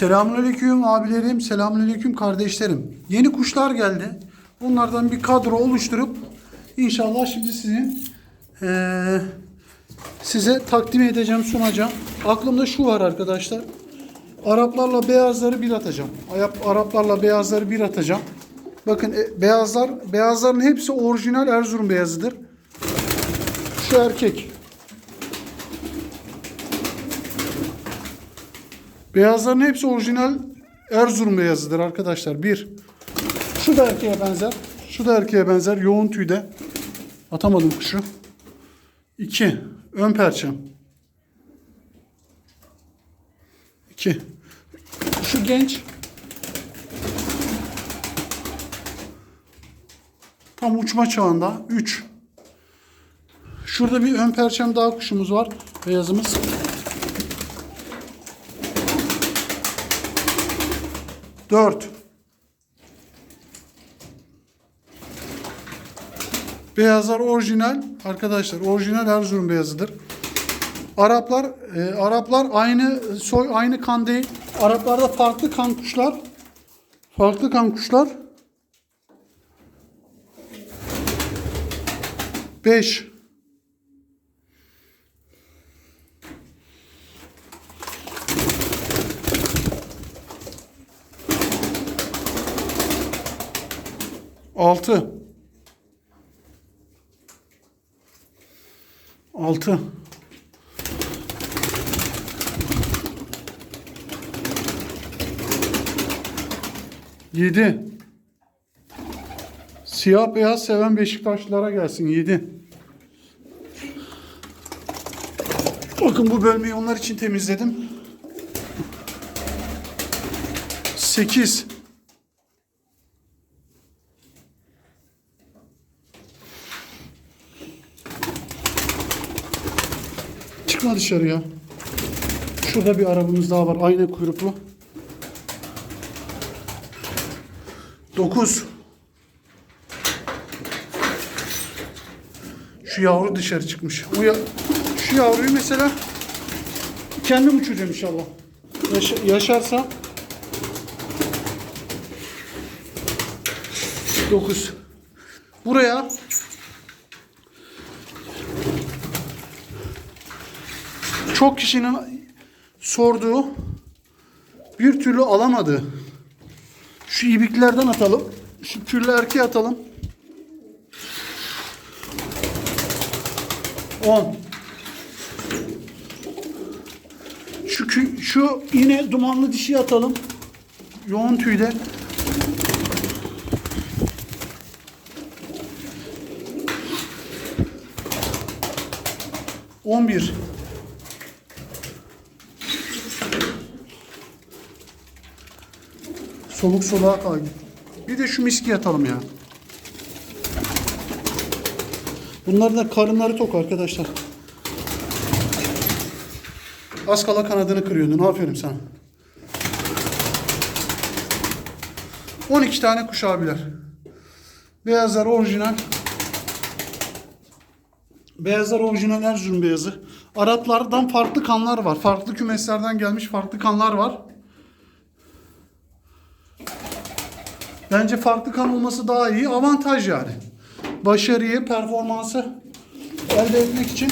Selamünaleyküm abilerim, selamünaleyküm kardeşlerim. Yeni kuşlar geldi. Onlardan bir kadro oluşturup inşallah şimdi sizin eee, size takdim edeceğim, sunacağım. Aklımda şu var arkadaşlar. Araplarla beyazları bir atacağım. Ayap- Araplarla beyazları bir atacağım. Bakın e, beyazlar, beyazların hepsi orijinal Erzurum beyazıdır. Şu erkek. Beyazların hepsi orijinal Erzurum beyazıdır arkadaşlar. Bir. Şu da erkeğe benzer. Şu da erkeğe benzer. Yoğun tüyde. Atamadım kuşu. İki. Ön perçem. İki. Şu genç. Tam uçma çağında. Üç. Şurada bir ön perçem daha kuşumuz var. Beyazımız. Dört. Beyazlar orijinal. Arkadaşlar orijinal Erzurum beyazıdır. Araplar e, Araplar aynı soy aynı kan değil. Araplarda farklı kan kuşlar. Farklı kan kuşlar. 5 6 6 7 Siyah beyaz seven Beşiktaşlılara gelsin 7 Bakın bu bölmeyi onlar için temizledim. 8 Çıkma dışarıya. Şurada bir arabamız daha var. Aynı kuyruklu. 9 Şu yavru dışarı çıkmış. Bu ya, şu yavruyu mesela kendim uçuracağım inşallah. Yaşa, yaşarsa 9 Buraya çok kişinin sorduğu bir türlü alamadı. Şu ibiklerden atalım. Şu türlü erkeğe atalım. 10 Şu, şu yine dumanlı dişi atalım. Yoğun tüyde. On bir. Soluk soluğa kaydı. Bir de şu miski atalım ya. Bunların da karınları tok arkadaşlar. Az kala kanadını kırıyordun. Aferin sana. 12 tane kuş abiler. Beyazlar orijinal. Beyazlar orijinal Erzurum beyazı. Araplardan farklı kanlar var. Farklı kümeslerden gelmiş farklı kanlar var. Bence farklı kan olması daha iyi. Avantaj yani. Başarıyı, performansı elde etmek için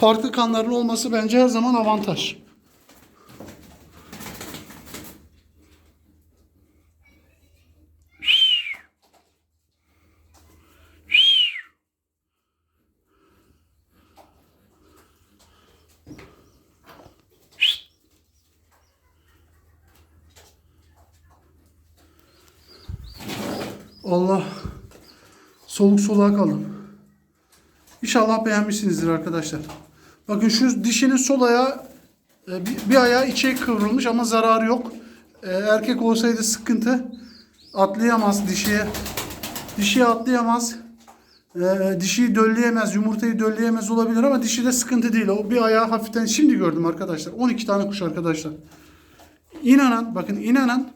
farklı kanların olması bence her zaman avantaj. Allah soluk soluğa kalın. İnşallah beğenmişsinizdir arkadaşlar. Bakın şu dişinin sol ayağı e, bir, ayağı içe kıvrılmış ama zararı yok. E, Erkek olsaydı sıkıntı. Atlayamaz dişiye. Dişiye atlayamaz. E, dişiyi dölleyemez, yumurtayı dölleyemez olabilir ama dişide sıkıntı değil. O bir ayağı hafiften şimdi gördüm arkadaşlar. 12 tane kuş arkadaşlar. İnanan, bakın inanan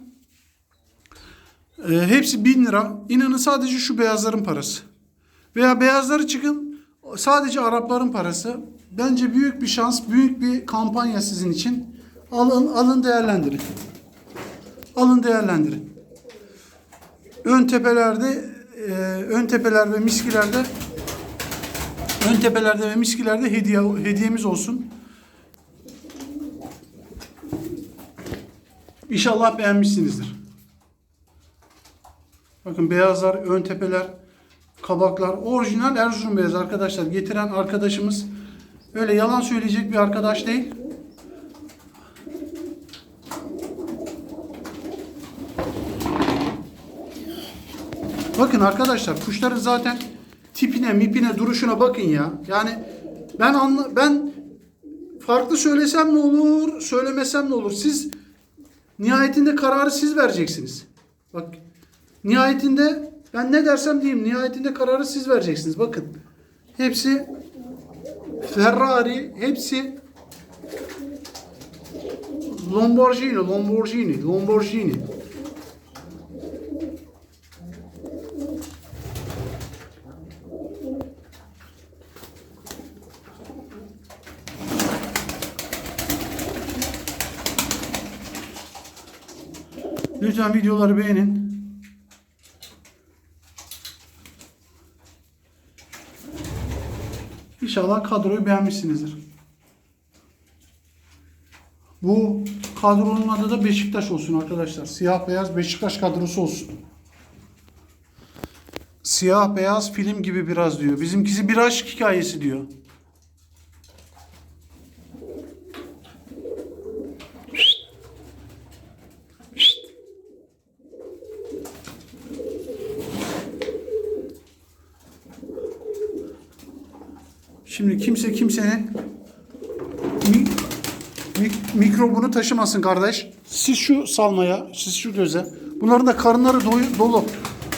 e, hepsi 1000 lira. İnanın sadece şu beyazların parası. Veya beyazları çıkın sadece Arapların parası. Bence büyük bir şans, büyük bir kampanya sizin için. Alın, alın değerlendirin. Alın değerlendirin. Ön tepelerde, e, ön tepeler ve miskilerde ön tepelerde ve miskilerde hediye hediyemiz olsun. İnşallah beğenmişsinizdir. Bakın beyazlar, ön tepeler, kabaklar. Orijinal Erzurum beyaz arkadaşlar. Getiren arkadaşımız öyle yalan söyleyecek bir arkadaş değil. Bakın arkadaşlar kuşların zaten tipine, mipine, duruşuna bakın ya. Yani ben anla, ben farklı söylesem ne olur, söylemesem ne olur? Siz nihayetinde kararı siz vereceksiniz. Bak nihayetinde ben ne dersem diyeyim nihayetinde kararı siz vereceksiniz. Bakın hepsi Ferrari, hepsi Lamborghini, Lamborghini, Lamborghini. Lütfen videoları beğenin. İnşallah kadroyu beğenmişsinizdir. Bu kadronun adı da Beşiktaş olsun arkadaşlar. Siyah beyaz Beşiktaş kadrosu olsun. Siyah beyaz film gibi biraz diyor. Bizimkisi bir aşk hikayesi diyor. Şimdi kimse kimsenin mi- mik- mikrobunu taşımasın kardeş. Siz şu salmaya, siz şu göze. Bunların da karınları doyu- dolu.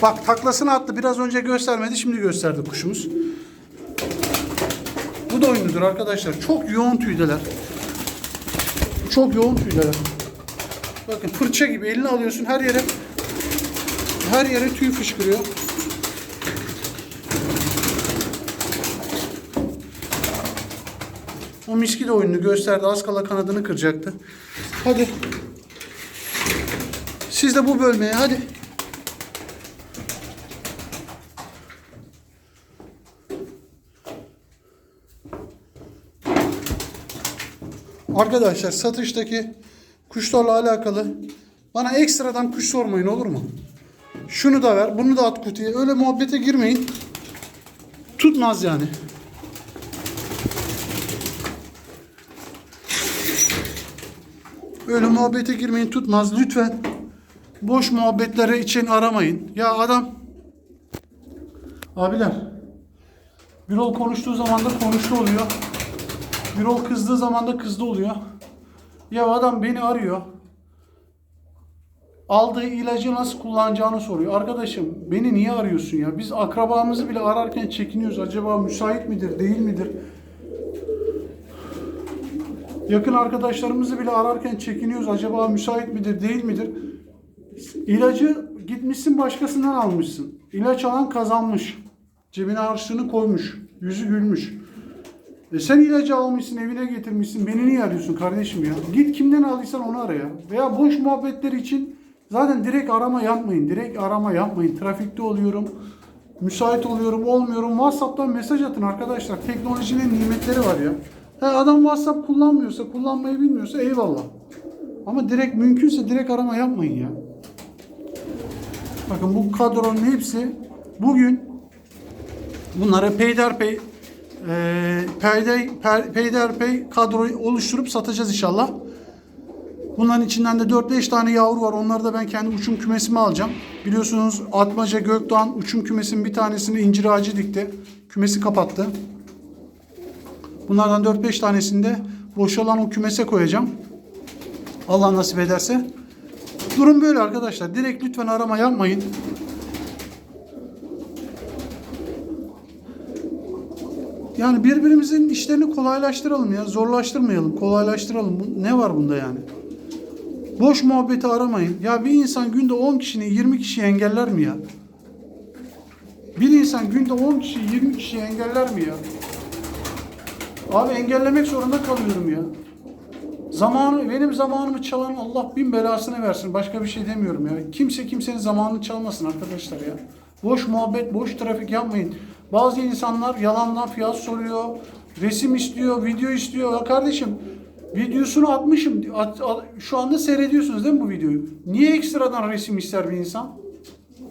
Bak taklasını attı. Biraz önce göstermedi. Şimdi gösterdi kuşumuz. Bu da oyunludur arkadaşlar. Çok yoğun tüydeler. Çok yoğun tüydeler. Bakın fırça gibi elini alıyorsun her yere her yere tüy fışkırıyor. O miski de oyununu gösterdi. Az kala kanadını kıracaktı. Hadi. Siz de bu bölmeye hadi. Arkadaşlar satıştaki kuşlarla alakalı bana ekstradan kuş sormayın olur mu? Şunu da ver, bunu da at kutuya. Öyle muhabbete girmeyin. Tutmaz yani. Öyle muhabbete girmeyin tutmaz lütfen. Boş muhabbetlere için aramayın. Ya adam abiler Birol konuştuğu zaman da konuştu oluyor. Birol kızdığı zaman da kızdı oluyor. Ya adam beni arıyor. Aldığı ilacı nasıl kullanacağını soruyor. Arkadaşım beni niye arıyorsun ya? Biz akrabamızı bile ararken çekiniyoruz. Acaba müsait midir, değil midir? Yakın arkadaşlarımızı bile ararken çekiniyoruz. Acaba müsait midir, değil midir? İlacı gitmişsin başkasından almışsın. İlaç alan kazanmış. Cebine harçlığını koymuş. Yüzü gülmüş. E sen ilacı almışsın, evine getirmişsin. Beni niye arıyorsun kardeşim ya? Git kimden aldıysan onu ara ya. Veya boş muhabbetler için zaten direkt arama yapmayın. Direkt arama yapmayın. Trafikte oluyorum. Müsait oluyorum, olmuyorum. WhatsApp'tan mesaj atın arkadaşlar. Teknolojinin nimetleri var ya. He, adam WhatsApp kullanmıyorsa, kullanmayı bilmiyorsa eyvallah. Ama direkt mümkünse direkt arama yapmayın ya. Bakın bu kadronun hepsi bugün bunları peyderpey e, peyder, peyderpey kadroyu oluşturup satacağız inşallah. Bunların içinden de 4-5 tane yavru var. Onları da ben kendi uçum kümesime alacağım. Biliyorsunuz Atmaca Gökdoğan uçum kümesinin bir tanesini incir ağacı dikti. Kümesi kapattı. Bunlardan 4-5 tanesini de boş olan o kümese koyacağım. Allah nasip ederse. Durum böyle arkadaşlar. Direkt lütfen arama yapmayın. Yani birbirimizin işlerini kolaylaştıralım ya. Zorlaştırmayalım. Kolaylaştıralım. Ne var bunda yani? Boş muhabbeti aramayın. Ya bir insan günde 10 kişinin 20 kişiyi engeller mi ya? Bir insan günde 10 kişi 20 kişiyi engeller mi ya? Abi engellemek zorunda kalıyorum ya. Zamanı, benim zamanımı çalan Allah bin belasını versin. Başka bir şey demiyorum ya. Kimse kimsenin zamanını çalmasın arkadaşlar ya. Boş muhabbet, boş trafik yapmayın. Bazı insanlar yalandan fiyat soruyor, resim istiyor, video istiyor. Ya kardeşim videosunu atmışım. At- at- şu anda seyrediyorsunuz değil mi bu videoyu? Niye ekstradan resim ister bir insan?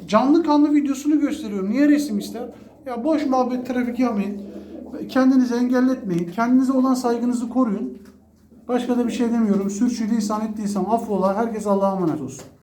Canlı kanlı videosunu gösteriyorum. Niye resim ister? Ya boş muhabbet trafik yapmayın. Kendinizi engelletmeyin. Kendinize olan saygınızı koruyun. Başka da bir şey demiyorum. Sürçülisan ettiysem affola. Herkes Allah'a emanet olsun.